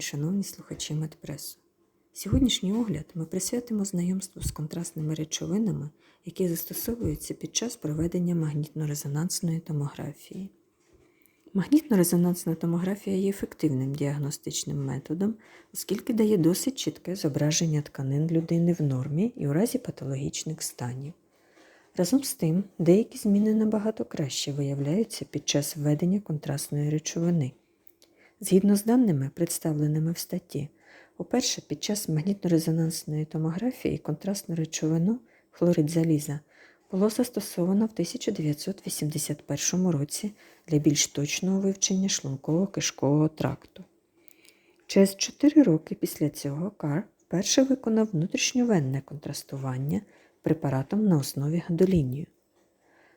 день, шановні слухачі Медпресу. Сьогоднішній огляд ми присвятимо знайомству з контрастними речовинами, які застосовуються під час проведення магнітно-резонансної томографії. Магнітно-резонансна томографія є ефективним діагностичним методом, оскільки дає досить чітке зображення тканин людини в нормі і у разі патологічних станів. Разом з тим, деякі зміни набагато краще виявляються під час введення контрастної речовини. Згідно з даними, представленими в статті, по-перше, під час магнітно-резонансної томографії контрастну речовину хлорид заліза було застосовано в 1981 році для більш точного вивчення шлунково-кишкового тракту. Через 4 роки після цього Кар вперше виконав внутрішньовенне контрастування препаратом на основі гадолінію.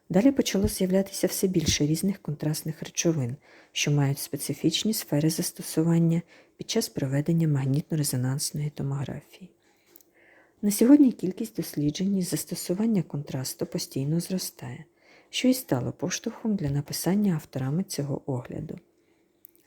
Далі почало з'являтися все більше різних контрастних речовин, що мають специфічні сфери застосування під час проведення магнітно-резонансної томографії. На сьогодні кількість досліджень із застосування контрасту постійно зростає, що і стало поштовхом для написання авторами цього огляду.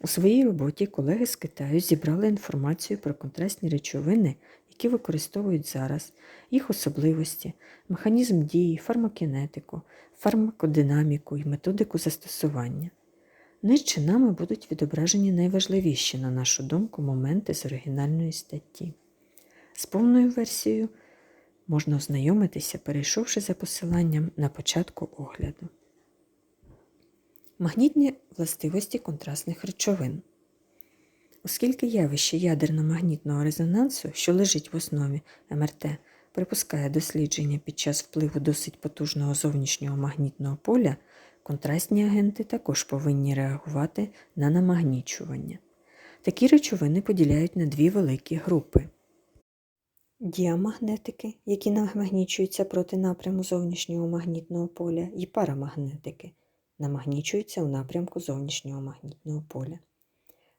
У своїй роботі колеги з Китаю зібрали інформацію про контрастні речовини, які використовують зараз, їх особливості, механізм дії, фармакінетику, фармакодинаміку і методику застосування. Нижче нами будуть відображені найважливіші, на нашу думку, моменти з оригінальної статті. З повною версією можна ознайомитися, перейшовши за посиланням на початку огляду. Магнітні властивості контрастних речовин. Оскільки явище ядерно-магнітного резонансу, що лежить в основі МРТ, припускає дослідження під час впливу досить потужного зовнішнього магнітного поля, контрастні агенти також повинні реагувати на намагнічування. Такі речовини поділяють на дві великі групи. Діамагнетики, які намагнічуються проти напряму зовнішнього магнітного поля, і парамагнетики, намагнічуються у напрямку зовнішнього магнітного поля.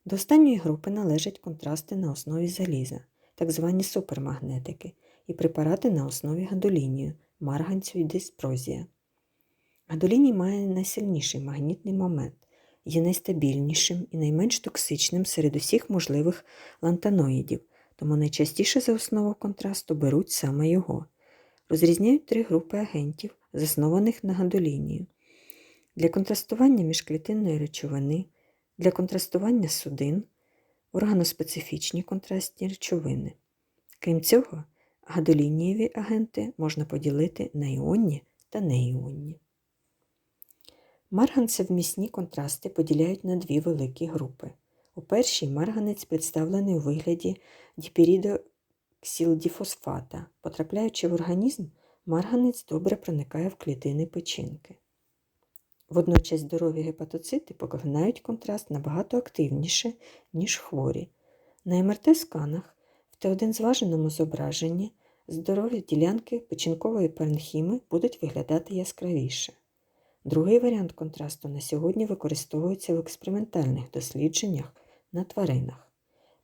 До останньої групи належать контрасти на основі заліза, так звані супермагнетики, і препарати на основі гадолінію, марганцю і диспрозія. Гадоліній має найсильніший магнітний момент, є найстабільнішим і найменш токсичним серед усіх можливих лантаноїдів, тому найчастіше за основу контрасту беруть саме його. Розрізняють три групи агентів, заснованих на гадолінію. Для контрастування міжклітинної речовини, для контрастування судин, органоспецифічні контрастні речовини. Крім цього, гадолінієві агенти можна поділити на іонні та неіонні. Марганцевмісні контрасти поділяють на дві великі групи. У першій марганець представлений у вигляді діпірідоксилдіфосфата. Потрапляючи в організм, марганець добре проникає в клітини печінки. Водночас здорові гепатоцити поглинають контраст набагато активніше, ніж хворі. На МРТ-сканах в Т1 зваженому зображенні здорові ділянки печінкової паренхіми будуть виглядати яскравіше. Другий варіант контрасту на сьогодні використовується в експериментальних дослідженнях на тваринах.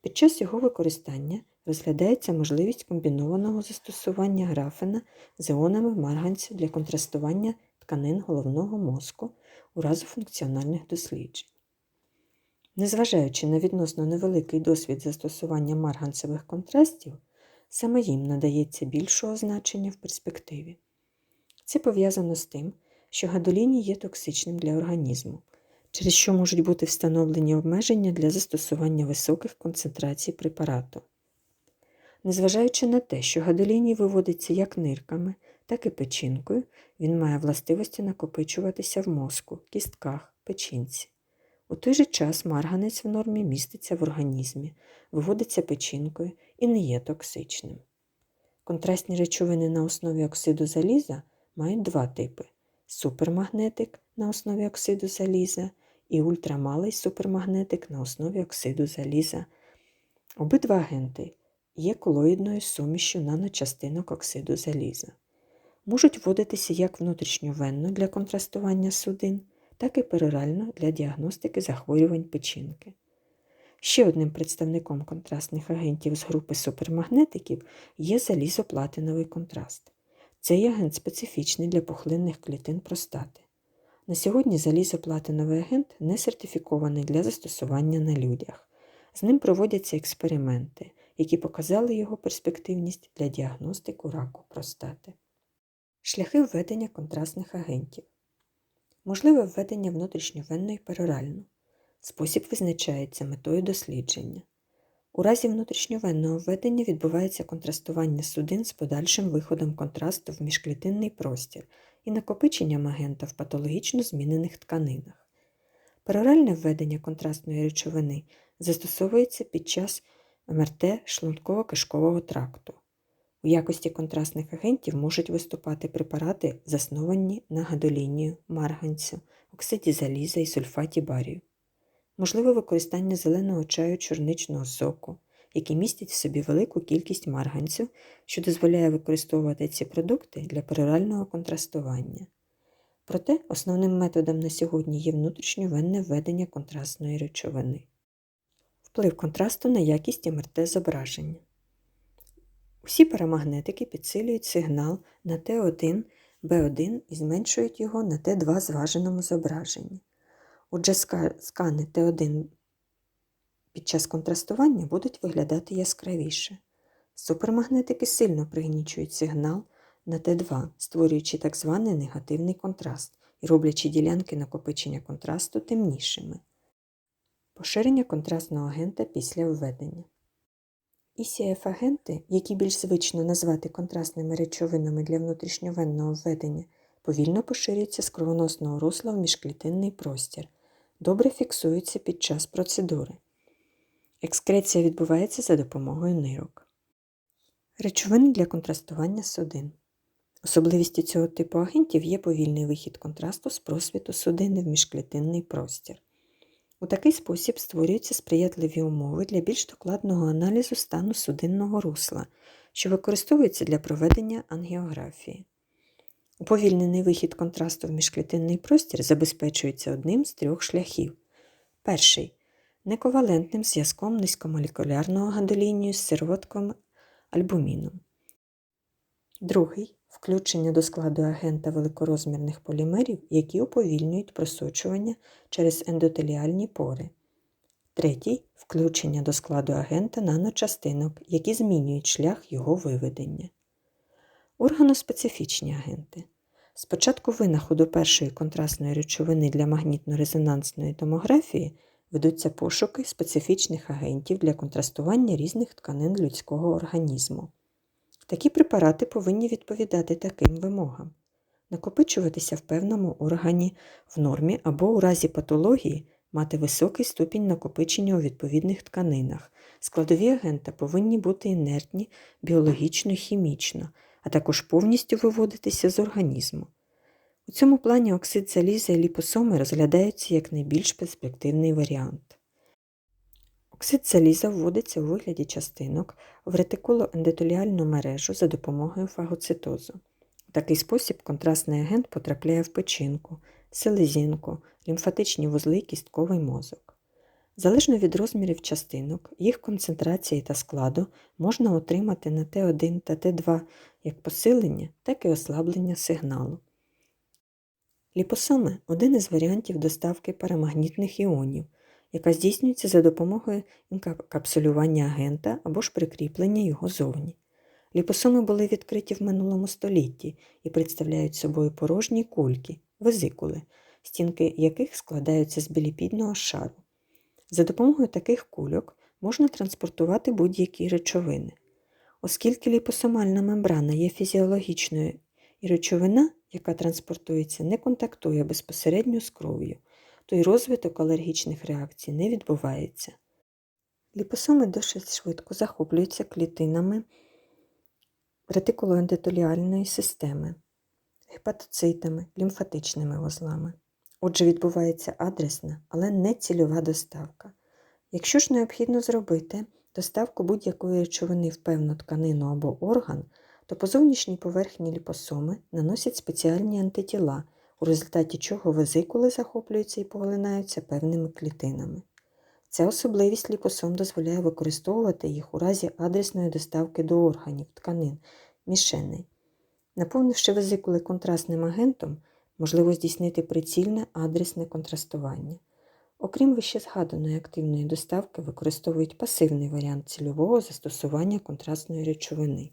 Під час його використання розглядається можливість комбінованого застосування графена з іонами марганцю для контрастування тканин головного мозку у разу функціональних досліджень. Незважаючи на відносно невеликий досвід застосування марганцевих контрастів, саме їм надається більшого значення в перспективі. Це пов'язано з тим, що гадоліні є токсичним для організму, через що можуть бути встановлені обмеження для застосування високих концентрацій препарату. Незважаючи на те, що гадоліній виводиться як нирками, так і печінкою, він має властивості накопичуватися в мозку, кістках, печінці. У той же час марганець в нормі міститься в організмі, виводиться печінкою і не є токсичним. Контрастні речовини на основі оксиду заліза мають два типи супермагнетик на основі оксиду заліза і ультрамалий супермагнетик на основі оксиду заліза. Обидва агенти є колоїдною сумішю наночастинок оксиду заліза. Можуть вводитися як внутрішньовенно для контрастування судин, так і перорально для діагностики захворювань печінки. Ще одним представником контрастних агентів з групи супермагнетиків є залізоплатиновий контраст. Цей агент специфічний для пухлинних клітин простати. На сьогодні залізоплатиновий агент не сертифікований для застосування на людях. З ним проводяться експерименти, які показали його перспективність для діагностику раку простати. Шляхи введення контрастних агентів. Можливе введення внутрішньовенно і перорально. Спосіб визначається метою дослідження. У разі внутрішньовенного введення відбувається контрастування судин з подальшим виходом контрасту в міжклітинний простір і накопиченням агента в патологічно змінених тканинах. Пероральне введення контрастної речовини застосовується під час МРТ шлунково-кишкового тракту. У якості контрастних агентів можуть виступати препарати, засновані на гадолінію, марганцю, оксиді заліза і сульфаті барію. Можливе використання зеленого чаю чорничного соку, який містить в собі велику кількість марганцю, що дозволяє використовувати ці продукти для перорального контрастування. Проте основним методом на сьогодні є внутрішньовенне введення контрастної речовини. Вплив контрасту на якість МРТ зображення. Усі парамагнетики підсилюють сигнал на Т1, Б1 і зменшують його на Т2 зваженому зображенні. Отже, скани Т1 під час контрастування будуть виглядати яскравіше. Супермагнетики сильно пригнічують сигнал на Т2, створюючи так званий негативний контраст і роблячи ділянки накопичення контрасту темнішими. Поширення контрастного агента після введення. ECF-агенти, які більш звично назвати контрастними речовинами для внутрішньовенного введення, повільно поширюються з кровоносного русла в міжклітинний простір, добре фіксуються під час процедури. Екскреція відбувається за допомогою нирок. Речовини для контрастування судин. Особливістю цього типу агентів є повільний вихід контрасту з просвіту судини в міжклітинний простір. У такий спосіб створюються сприятливі умови для більш докладного аналізу стану судинного русла, що використовується для проведення ангіографії. Уповільнений вихід контрасту в міжклітинний простір забезпечується одним з трьох шляхів. Перший нековалентним зв'язком низькомолекулярного гадолінію з сироватком альбуміном. Другий включення до складу агента великорозмірних полімерів, які уповільнюють просочування через ендотеліальні пори. Третій включення до складу агента наночастинок, які змінюють шлях його виведення. Органоспецифічні агенти. Спочатку винаходу першої контрастної речовини для магнітно-резонансної томографії ведуться пошуки специфічних агентів для контрастування різних тканин людського організму. Такі препарати повинні відповідати таким вимогам: накопичуватися в певному органі в нормі або у разі патології мати високий ступінь накопичення у відповідних тканинах. Складові агента повинні бути інертні біологічно хімічно, а також повністю виводитися з організму. У цьому плані оксид заліза і ліпосоми розглядаються як найбільш перспективний варіант. Оксид заліза вводиться у вигляді частинок в ретикулоендотеліальну мережу за допомогою фагоцитозу. У такий спосіб контрастний агент потрапляє в печінку, селезінку, лімфатичні вузли і кістковий мозок. Залежно від розмірів частинок, їх концентрації та складу можна отримати на Т1 та Т2 як посилення, так і ослаблення сигналу. Ліпосоми один із варіантів доставки парамагнітних іонів яка здійснюється за допомогою інкапсулювання агента або ж прикріплення його зовні. Ліпосоми були відкриті в минулому столітті і представляють собою порожні кульки, везикули, стінки яких складаються з біліпідного шару. За допомогою таких кульок можна транспортувати будь-які речовини. Оскільки ліпосомальна мембрана є фізіологічною і речовина, яка транспортується, не контактує безпосередньо з кров'ю, то й розвиток алергічних реакцій не відбувається. Ліпосоми досить швидко захоплюються клітинами ретикулоендотеліальної системи, гепатоцитами, лімфатичними вузлами. Отже, відбувається адресна, але не цільова доставка. Якщо ж необхідно зробити доставку будь-якої речовини в певну тканину або орган, то по зовнішній поверхні ліпосоми наносять спеціальні антитіла, у результаті чого везикули захоплюються і поглинаються певними клітинами. Ця особливість ліпосом дозволяє використовувати їх у разі адресної доставки до органів, тканин, мішеней. Наповнивши везикули контрастним агентом, можливо здійснити прицільне адресне контрастування. Окрім вищезгаданої активної доставки, використовують пасивний варіант цільового застосування контрастної речовини.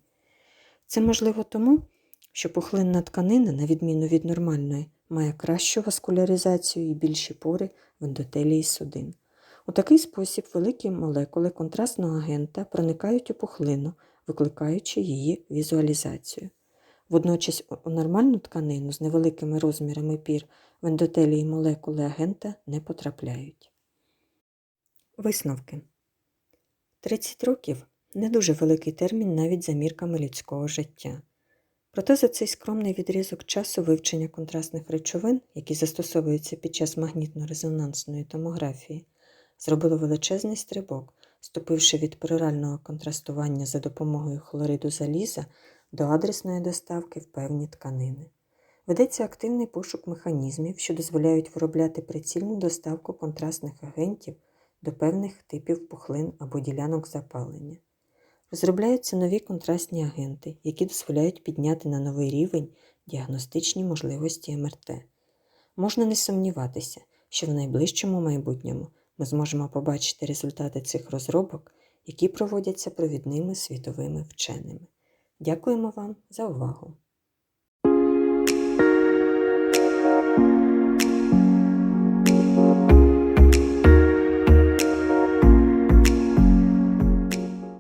Це можливо тому, що пухлинна тканина, на відміну від нормальної, має кращу васкуляризацію і більші пори в ендотелії судин. У такий спосіб великі молекули контрастного агента проникають у пухлину, викликаючи її візуалізацію. Водночас у нормальну тканину з невеликими розмірами пір в ендотелії молекули агента не потрапляють. Висновки 30 років не дуже великий термін навіть за мірками людського життя. Проте за цей скромний відрізок часу вивчення контрастних речовин, які застосовуються під час магнітно-резонансної томографії, зробило величезний стрибок, ступивши від перорального контрастування за допомогою хлориду заліза до адресної доставки в певні тканини. Ведеться активний пошук механізмів, що дозволяють виробляти прицільну доставку контрастних агентів до певних типів пухлин або ділянок запалення. Розробляються нові контрастні агенти, які дозволяють підняти на новий рівень діагностичні можливості МРТ. Можна не сумніватися, що в найближчому майбутньому ми зможемо побачити результати цих розробок, які проводяться провідними світовими вченими. Дякуємо вам за увагу!